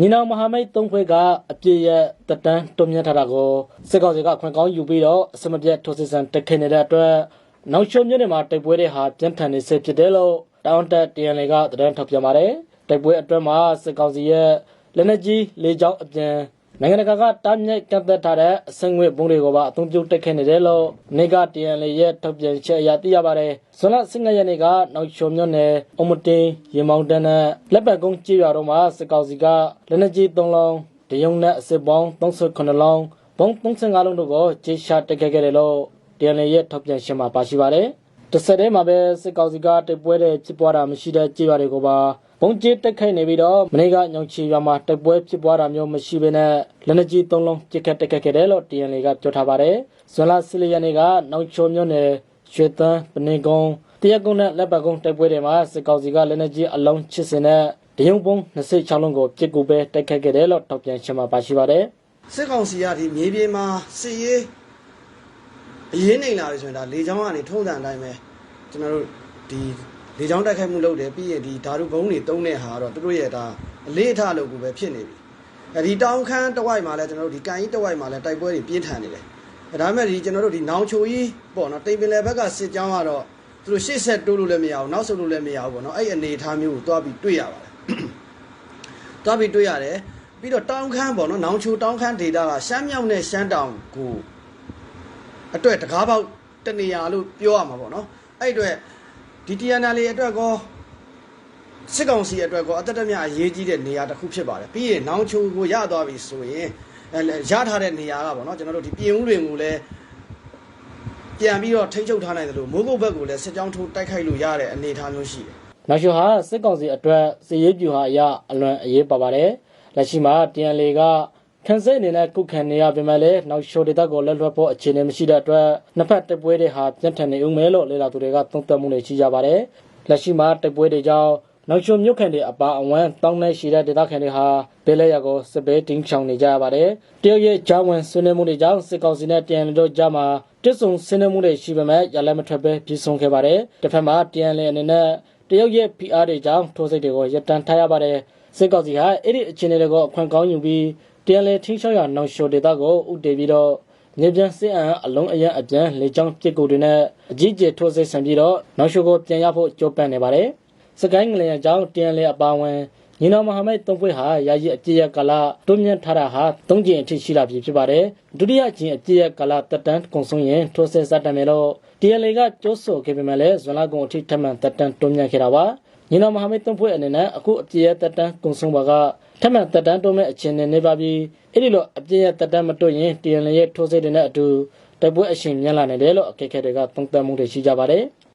ညီနောင်မဟာမိတ်သုံးဖွဲ့ကအပြည့်ရဲ့တက်တန်းတွန်းမြတ်ထားတာကိုစစ်ကောင်စီကခွင့်ကောင်းယူပြီးတော့အစမပြတ်ထိုးစစ်ဆန်တက်ခဲ့နေတဲ့အတွက်နောက်ရှုံမြို့နယ်မှာတိုက်ပွဲတွေဟာပြင်းထန်နေစေဖြစ်တယ်လို့တောင်တက် TNL ကသတင်းထုတ်ပြန်ပါတယ်တိုက်ပွဲအတွင်းမှာစစ်ကောင်စီရဲ့လက်နက်ကြီးလေးချောင်းအပြင် နိုင်ငံတကာကတားမြစ်ကန့်သက်ထားတဲ့အစင်ငွေဘုံတွေကိုပါအသုံးပြုတက်ခဲ့နေတယ်လို့နေက TNL ရဲ့ထုတ်ပြန်ချက်အရသိရပါတယ်ဇွန်လ15ရက်နေ့ကနောက်ရှုံမြို့နယ်အုံမတင်ရေမောင်တန်းနဲ့လက်ပတ်ကုန်းကြေးရွာတို့မှာစစ်ကောင်စီကလက်နက်ကြီး3လုံးတရုံနဲ့အစစ်ပေါင်း38လုံးဘုံ35လုံးတို့ကိုကြေးရှာတက်ခဲ့ခဲ့တယ်လို့ TNL ရဲ့ထုတ်ပြန်ချက်မှာပါရှိပါတယ်တစ်ဆက်တည်းမှာပဲစစ်ကောင်စီကတိုက်ပွဲတွေဖြစ်ပွားတာမရှိတဲ့ကြေးရွာတွေကိုပါပုံ ကျစ်တက်ခိုက်နေပြီးတော့မနေ့ကညောင်ချီရွာမှာတိုက်ပွဲဖြစ်ပွားတာမျိုးမရှိဘဲနဲ့လက်နက်ကြီး၃လုံးပစ်ခတ်တက်ခတ်ခဲ့တယ်လို့ TNL ကပြောထားပါတယ်။ဇွန်လ14ရက်နေ့ကနောက်ချိုမြို့နယ်ရွှေတန်းပနေကုန်းတရက်ကုန်းနဲ့လက်ပတ်ကုန်းတိုက်ပွဲတွေမှာစစ်ကောင်စီကလက်နက်ကြီးအလုံး80နဲ့ဒယုံပုံ26လုံးကိုပစ်ကူပဲတိုက်ခတ်ခဲ့တယ်လို့ထောက်ပြန်ချက်မှာပါရှိပါတယ်။စစ်ကောင်စီကဒီမြေပြင်မှာစစ်ရေးအရေးနေလာပြီဆိုရင်ဒါလေချောင်းကနေထုံးစံအတိုင်းပဲကျွန်တော်တို့ဒီ လေချောင်းတိုက်ခိုက်မှုလုပ်တယ်ပြီးရင်ဒီဓာတုဘုံတွေတုံးတဲ့ဟာကတော့သူတို့ရဲ့ဒါအလေးအထားလို့ကိုပဲဖြစ်နေပြီအဲဒီတောင်ခမ်းတဝိုက်မှာလည်းကျွန်တော်တို့ဒီကန်ကြီးတဝိုက်မှာလည်းတိုက်ပွဲတွေပြင်းထန်နေတယ်အဲဒါပေမဲ့ဒီကျွန်တော်တို့ဒီနောင်ချိုကြီးပေါ့နော်တိမ်ပင်လယ်ဘက်ကစစ်ကြောင်းကတော့သူတို့ရှေ့ဆက်တိုးလို့လည်းမရဘူးနောက်ဆုတ်လို့လည်းမရဘူးပေါ့နော်အဲ့အနေအထားမျိုးကိုတွားပြီးတွေ့ရပါတယ်တွားပြီးတွေ့ရတယ်ပြီးတော့တောင်ခမ်းပေါ့နော်နောင်ချိုတောင်ခမ်းဒေတာကရှမ်းမြောက်နဲ့ရှမ်းတောင်ကိုအတွက်တကားပေါက်တနေရာလို့ပြောရမှာပေါ့နော်အဲ့အတွက် ဒီ TNL လေးအတွက်ကောစစ်ကောင်စီအတွက်ကောအသက်တမြအရေးကြီးတဲ့နေရာတစ်ခုဖြစ်ပါတယ်ပြီးရင်နောင်ချိုကိုရသွားပြီဆိုရင်အဲရထားတဲ့နေရာကပေါ့နော်ကျွန်တော်တို့ဒီပြင်ဦးတွေကိုလည်းပြန်ပြီးတော့ထိန်းချုပ်ထားနိုင်တယ်လို့မိုးကုတ်ဘက်ကိုလည်းစစ်ကြောင်းထိုးတိုက်ခိုက်လို့ရတဲ့အနေအထားမျိုးရှိတယ်နောက်ရှုဟာစစ်ကောင်စီအတွက်စစ်ရေးပြူဟာအရအလွန်အရေးပါပါတယ်။လက်ရှိမှာ TNL က ခန်းစဲအနေနဲ့ကုခံနေရပေမဲ့လည်းနောက်ရှုဒေတာကိုလက်လွတ်ဖို့အခြေအနေမရှိတဲ့အတွက်နှစ်ဖက်တိုက်ပွဲတွေဟာပြင်းထန်နေဦးမယ်လို့လေလာသူတွေကသုံးသပ်မှုတွေရှိကြပါတယ်။လက်ရှိမှာတိုက်ပွဲတွေကြောင့်နောက်ရှုမြို့ခံတွေအပါအဝင်တောင်းနဲ့ရှိတဲ့ဒေသခံတွေဟာဘဲလဲရကိုစစ်ဘေးတင်းချောင်နေကြရပါတယ်။တရုတ်ရဲ့ဂျာဝန်ဆွေးနွေးမှုတွေကြောင့်စစ်ကောင်စီနဲ့ TNL တို့ကြားမှာတစ်စုံဆွေးနွေးမှုတွေရှိပေမဲ့ရလည်းမထွက်ပဲပြည်ဆုံးခဲ့ပါတယ်။တစ်ဖက်မှာ TNL အနေနဲ့တရုတ်ရဲ့ PR တွေကြောင့်ထိုးစိတ်တွေကိုရပ်တန့်ထားရပါတယ်စစ်ကောင်စီဟာအဲ့ဒီအခြေအနေတွေကိုအခွင့်ကောင်းယူပြီး တရားလေထင်းရှော့ရနောက်ရှော့ဒေတာကိုဥတည်ပြီးတော့မြေပြန်စစ်အံအလုံးအရန်အပြန်လေချောင်းပြစ်ကိုတွေနဲ့အကြီးကျယ်ထိုးစိတ်ဆန်ပြီးတော့နောက်ရှော့ကိုပြန်ရဖို့ကြိုးပမ်းနေပါတယ်စကိုင်းငလျင်ကြောင့်တရားလေအပါဝင်ညီနောင်မဟာမိတ်သုံးဖွဲ့ဟာယာယီအပြည့်ရကာလတွင်းမြတ်ထားတာဟာ၃ကြိမ်အထိရှိလာပြီဖြစ်ပါတယ်ဒုတိယကြိမ်အပြည့်ရကာလတက်တန်းကုံဆုံးရင်ထိုးစစ်စတမ်းမယ်လို့ TLA ကကြိုးဆိုခဲ့ပေမဲ့လည်းဇွန်လကုန်အထိထပ်မံတက်တန်းတွန်းမြတ်ခဲ့တာပါ ညီနောင်မဟာမိတ်သုံးဖွဲ့အနေနဲ့အခုအပြည့်ရတက်တန်းကုံဆုံးပါကထပ်မံတက်တန်းတွန်းမဲ့အခြေအနေနေပါပြီးအဲ့ဒီလိုအပြည့်ရတက်တန်းမတွန်းရင် TLA ရဲ့ထိုးစစ်တွေနဲ့အတူတိုက်ပွဲအရှင်မြင်လာနေတယ်လို့အကဲခတ်တွေကသုံးသပ်မှုတွေရှိကြပါတယ်။